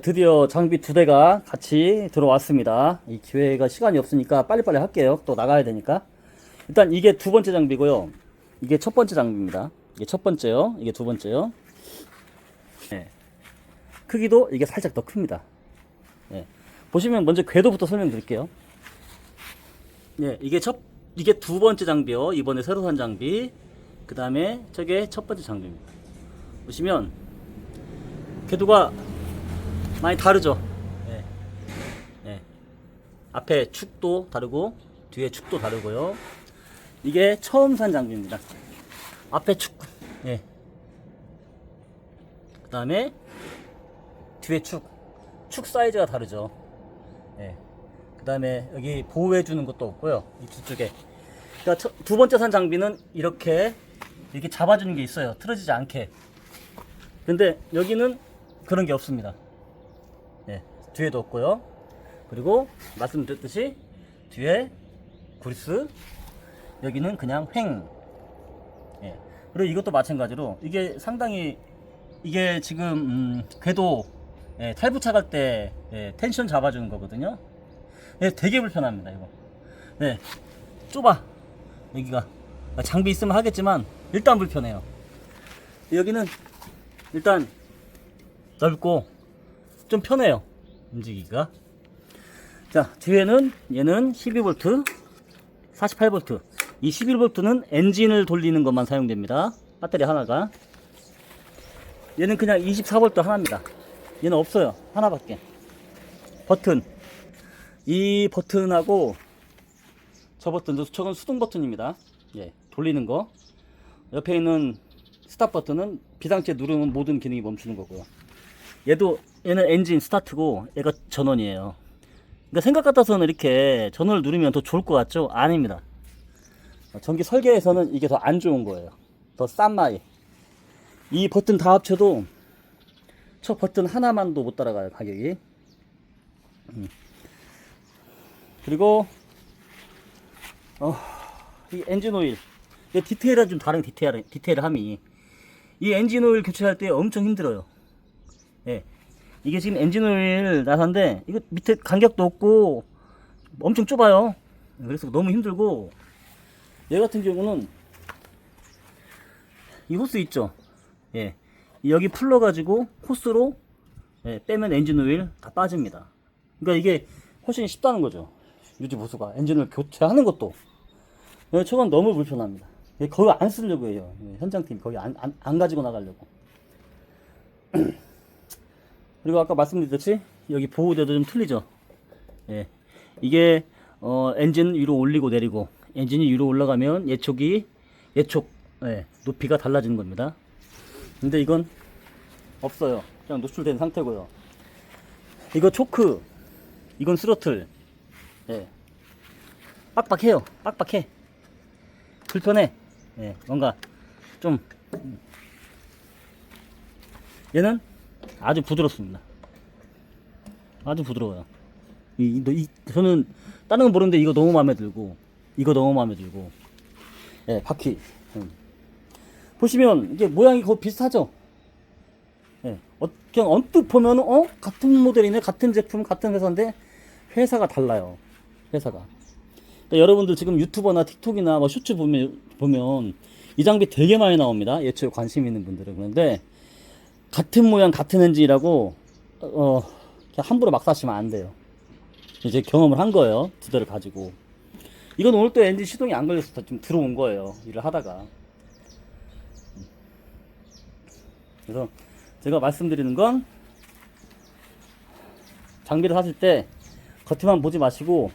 드디어 장비 두 대가 같이 들어왔습니다. 이 기회가 시간이 없으니까 빨리빨리 할게요. 또 나가야 되니까. 일단 이게 두 번째 장비고요. 이게 첫 번째 장비입니다. 이게 첫 번째요. 이게 두 번째요. 네. 크기도 이게 살짝 더 큽니다. 예. 보시면 먼저 궤도부터 설명드릴게요. 예, 이게 첫 이게 두 번째 장비요. 이번에 새로 산 장비. 그 다음에 저게 첫 번째 장비입니다. 보시면 궤도가 많이 다르죠. 예. 예. 앞에 축도 다르고 뒤에 축도 다르고요. 이게 처음 산 장비입니다. 앞에 축, 예. 그 다음에 뒤에 축, 축 사이즈가 다르죠. 예. 그 다음에 여기 보호해주는 것도 없고요. 이 뒤쪽에. 그러니까 첫- 두 번째 산 장비는 이렇게 이렇게 잡아주는 게 있어요. 틀어지지 않게. 근데 여기는 그런 게 없습니다. 예, 뒤에도 없고요. 그리고 말씀드렸듯이 뒤에 구리스 여기는 그냥 횡. 예. 그리고 이것도 마찬가지로 이게 상당히 이게 지금 음, 궤도 예, 탈부착할 때 예, 텐션 잡아주는 거거든요. 예, 되게 불편합니다 이거. 네, 좁아 여기가 장비 있으면 하겠지만 일단 불편해요. 여기는 일단 넓고 좀 편해요 움직이기가. 자 뒤에는 얘는 12V, 48V. 이 11V는 엔진을 돌리는 것만 사용됩니다. 배터리 하나가. 얘는 그냥 24V 하나입니다. 얘는 없어요. 하나밖에. 버튼. 이 버튼하고 저 버튼도 저건 수동 버튼입니다. 예, 돌리는 거. 옆에 있는 스탑 버튼은 비상체 누르면 모든 기능이 멈추는 거고요. 얘도 얘는 엔진 스타트고 얘가 전원이에요. 그러니까 생각 같아서는 이렇게 전원을 누르면 더 좋을 것 같죠? 아닙니다. 전기 설계에서는 이게 더 안 좋은 거예요. 더 싼 마이. 이 버튼 다 합쳐도 저 버튼 하나만도 못 따라가요 가격이. 음. 그리고 어, 이 엔진 오일. 이 디테일은 좀 다른 디테일 디테일함이 이 엔진 오일 교체할 때 엄청 힘들어요. 예. 이게 지금 엔진 오일 나사인데 이거 밑에 간격도 없고 엄청 좁아요. 그래서 너무 힘들고 얘 같은 경우는 이 호스 있죠. 예. 여기 풀러 가지고 호스로 예, 빼면 엔진 오일 다 빠집니다. 그러니까 이게 훨씬 쉽다는 거죠. 유지 보수가 엔진을 교체하는 것도. 예, 저건 너무 불편합니다. 예, 거의 안 쓰려고 해요. 예, 현장팀 거의 안, 안, 안 가지고 나가려고. 그리고 아까 말씀드렸듯이 여기 보호대도 좀 틀리죠. 예. 이게 어, 엔진 위로 올리고 내리고 엔진이 위로 올라가면 예촉이 예촉 예, 높이가 달라지는 겁니다. 근데 이건 없어요. 그냥 노출된 상태고요. 이거 초크, 이건 스로틀. 예. 빡빡해요. 빡빡해. 불편해. 예, 뭔가 좀 음. 얘는 아주 부드럽습니다. 아주 부드러워요. 이, 이, 이- 저는 다른 건 모르는데 이거 너무 마음에 들고 이거 너무 마음에 들고 예, 바퀴 음. 보시면 이게 모양이 거의 비슷하죠. 예, 어, 그냥 언뜻 보면 어 같은 모델이네, 같은 제품, 같은 회사인데 회사가 달라요. 회사가. 그러니까 여러분들 지금 유튜버나 틱톡이나 뭐 슈츠 보면 보면 이 장비 되게 많이 나옵니다. 예초에 관심 있는 분들은 그런데 같은 모양 같은 엔진이라고 어 함부로 막 사시면 안 돼요. 이제 경험을 한 거예요. 두 대를 가지고. 이건 오늘 또 엔진 시동이 안 걸려서 좀 들어온 거예요. 일을 하다가. 그래서 제가 말씀드리는 건 장비를 사실 때 겉에만 보지 마시고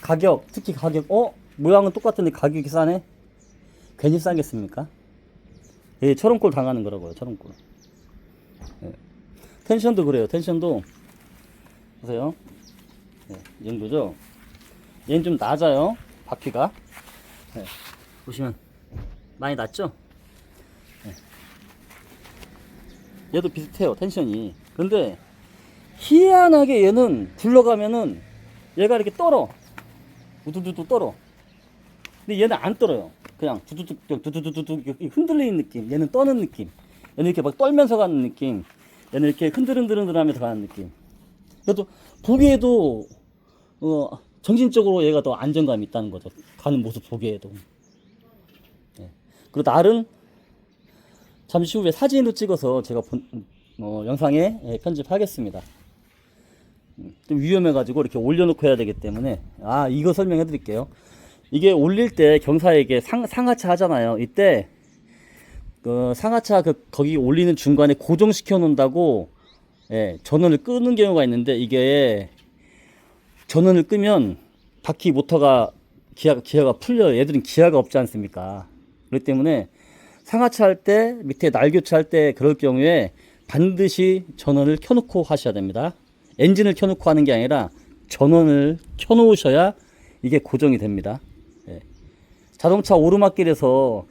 가격, 특히 가격, 어? 모양은 똑같은데 가격이 싸네? 괜히 싸겠습니까? 예, 철원골 당하는 거라고요, 철원골. 예. 텐션도 그래요, 텐션도. 보세요. 예, 이 정도죠? 얘는 좀 낮아요, 바퀴가. 예, 보시면 많이 낮죠? 예. 얘도 비슷해요, 텐션이. 근데 희한하게 얘는 굴러가면은 얘가 이렇게 떨어. 우두두두 떨어. 근데 얘는 안 떨어요. 그냥 두두둑 두두두두두 이렇게 흔들리는 느낌. 얘는 떠는 느낌. 얘는 이렇게 막 떨면서 가는 느낌. 얘는 이렇게 흔들흔들흔들 하면서 가는 느낌. 그래도 보기에도 어, 정신적으로 얘가 더 안정감이 있다는 거죠. 가는 모습 보기에도. 예. 그리고 날은 잠시 후에 사진으로 찍어서 제가 본, 어, 영상에 예, 편집하겠습니다. 음, 좀 위험해가지고 이렇게 올려놓고 해야 되기 때문에 아 이거 설명해 드릴게요. 이게 올릴 때 경사에게 상, 상하차 하잖아요. 이때 그 상하차 그 거기 올리는 중간에 고정시켜 놓는다고 예, 전원을 끄는 경우가 있는데 이게 전원을 끄면 바퀴 모터가 기아가 기아가 풀려요. 얘들은 기아가 없지 않습니까? 그렇기 때문에 상하차 할 때 밑에 날 교체할 때 그럴 경우에 반드시 전원을 켜놓고 하셔야 됩니다. 엔진을 켜놓고 하는 게 아니라 전원을 켜놓으셔야 이게 고정이 됩니다. 예. 자동차 오르막길에서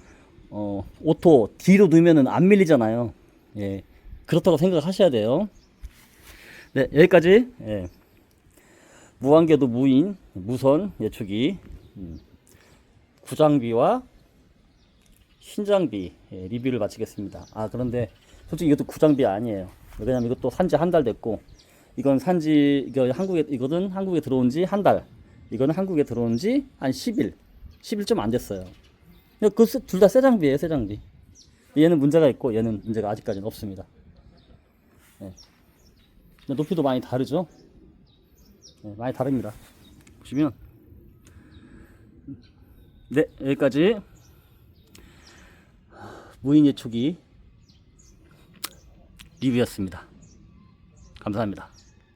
어, 오토 뒤로 넣으면은 안 밀리잖아요. 예. 그렇다고 생각하셔야 돼요. 네, 여기까지 예. 무한궤도 무인 무선 예초기 음, 구장비와 신장비 예, 리뷰를 마치겠습니다. 아 그런데 솔직히 이것도 구장비 아니에요. 왜냐면 이것도 산지 한 달 됐고 이건 산지 이거 한국에 이거는 한국에 들어온 지 한 달. 이거는 한국에 들어온 지 한 10일. 10일 좀 안 됐어요. 그 둘 다 새 장비예요, 새 장비. 얘는 문제가 있고 얘는 문제가 아직까지는 없습니다. 예. 근데 높이도 많이 다르죠? 네, 많이 다릅니다. 보시면 네 여기까지 무인 예초기 리뷰였습니다. 감사합니다.